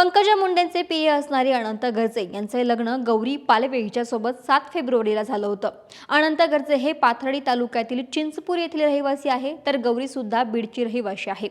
Pankaja मुंडेंचे PA असणारे अनंत गर्जे यांचे लग्न गौरी पालवे हिच्यासोबत सात फेब्रुवारीला झालं होतं. अनंत गर्जे हे पाथर्डी तालुक्यातील चिंचपूर येथील रहिवासी आहे तर गौरी सुद्धा बीडची रहिवासी आहे.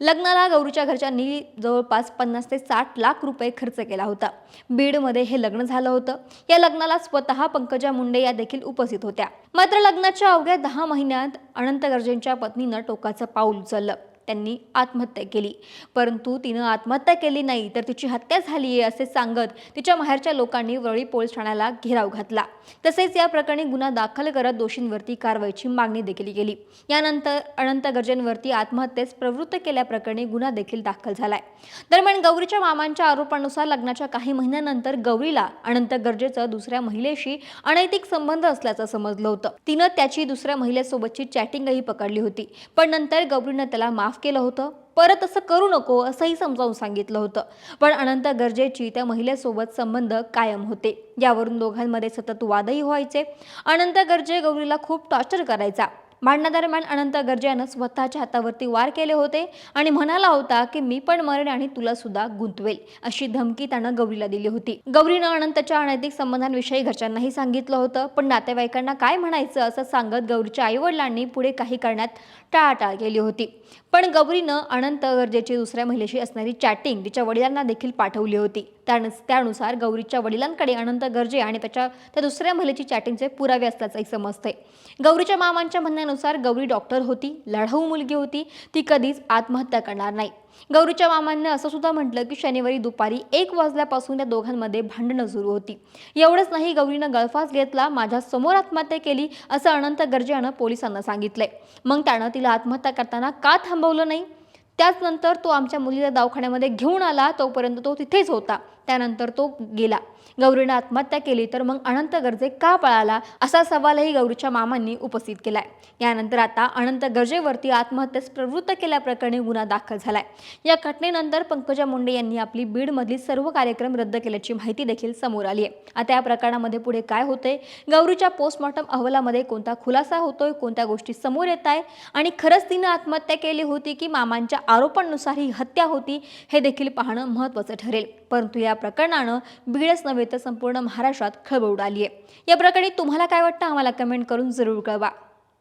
लग्नाला गौरीच्या घरच्यांनी जवळपास पन्नास ते साठ लाख रुपये खर्च केला होता. बीडमध्ये हे लग्न झालं होतं. या लग्नाला स्वतः पंकजा मुंडे या देखील उपस्थित होत्या. मात्र लग्नाच्या अवघ्या दहा महिन्यात अनंत गर्जेंच्या पत्नीनं टोकाचं पाऊल उचललं. त्यांनी आत्महत्या केली. परंतु तिनं आत्महत्या केली नाही तर तिची हत्या झाली आहे असे सांगत तिच्या माहेरच्या लोकांनी वरळी पोलीस ठाण्याला घेराव घातला. तसेच या प्रकरणी गुन्हा दाखल करत दोषींवरती कारवाईची मागणी देखील केली. यानंतर अनंत गर्जेंवरती आत्महत्येस प्रवृत्त केल्याप्रकरणी गुन्हा देखील दाखल झालाय. दरम्यान गौरीच्या मामांच्या आरोपानुसार लग्नाच्या काही महिन्यानंतर गौरीला अनंत गर्जेचं दुसऱ्या महिलेशी अनैतिक संबंध असल्याचं समजलं होतं. तिनं त्याची दुसऱ्या महिलेसोबतची चॅटिंगही पकडली होती. पण नंतर गौरीनं त्याला माफ केलं होतं. परत असं करू नको असंही समजावून सांगितलं होतं. पण अनंत गरजेची त्या महिलेसोबत संबंध कायम होते. यावरून दोघांमध्ये सतत वादही व्हायचे. अनंत गरजे गौरीला खूप टॉर्चर करायचा. भांडणादरम्यान अनंत गर्जेनं स्वतःच्या हातावरती वार केले होते आणि म्हणाला होता की मी पण मरेन आणि तुला सुद्धा गुंतवेल अशी धमकी त्यानं गौरीला दिली होती. गौरीनं अनंतच्या अनैतिक संबंधांविषयी घरच्यांनाही सांगितलं होतं पण नातेवाईकांना काय म्हणायचं असं सांगत गौरीच्या आईवडिलांनी पुढे काही करण्यात टाळाटाळ केली होती. पण गौरीनं अनंत गरजेची दुसऱ्या महिलेशी असणारी चॅटिंग तिच्या वडिलांना देखील पाठवली होती. त्यानु त्यानुसार गौरीच्या वडिलांकडे अनंत गर्जे आणि त्याच्या त्या दुसऱ्या महिलेची चॅटिंगचे पुरावे असल्याचंही समजतंय. गौरीच्या मामांच्या म्हणण्यानुसार गौरी डॉक्टर होती लढाऊ मुलगी होती ती कधीच आत्महत्या करणार नाही. गौरीच्या मामांनी असं सुद्धा म्हटलं की शनिवारी दुपारी एक वाजल्यापासून या दोघांमध्ये भांडणं सुरू होती. एवढंच नाही गौरीनं गळफास घेतला माझ्यासमोर आत्महत्या केली असं अनंत गर्जे यानं पोलिसांना सांगितलंय. मग त्यानं तिला आत्महत्या करताना का थांबवलं नाही? त्याचनंतर तो आमच्या मुलीला दवाखान्यामध्ये घेऊन आला तोपर्यंत तो तिथेच होता. त्यानंतर तो गेला. गौरीनं आत्महत्या केली तर मग अनंत गर्जे का पळाला? असा सवालही गौरीच्या मामांनी उपस्थित केलाय. यानंतर आता अनंत गर्जेवरती आत्महत्येस प्रवृत्त केल्याप्रकरणी गुन्हा दाखल झालाय. या घटनेनंतर पंकजा मुंडे यांनी आपली बीडमधली सर्व कार्यक्रम रद्द केल्याची माहिती देखील समोर आली आहे. आता या प्रकरणामध्ये पुढे काय होतंय? गौरीच्या पोस्टमॉर्टम अहवालामध्ये कोणता खुलासा होतोय? कोणत्या गोष्टी समोर येत आहे आणि खरंच तिनं आत्महत्या केली होती की मामांच्या आरोपांनुसार ही हत्या होती? हे देखील पाहणं महत्त्वाचं ठरेल. परंतु या प्रकरणानं बीडच नव्हे तर संपूर्ण महाराष्ट्रात खळबळ उडाली आहे या प्रकरणी तुम्हाला काय वाटतं? आम्हाला कमेंट करून जरूर कळवा.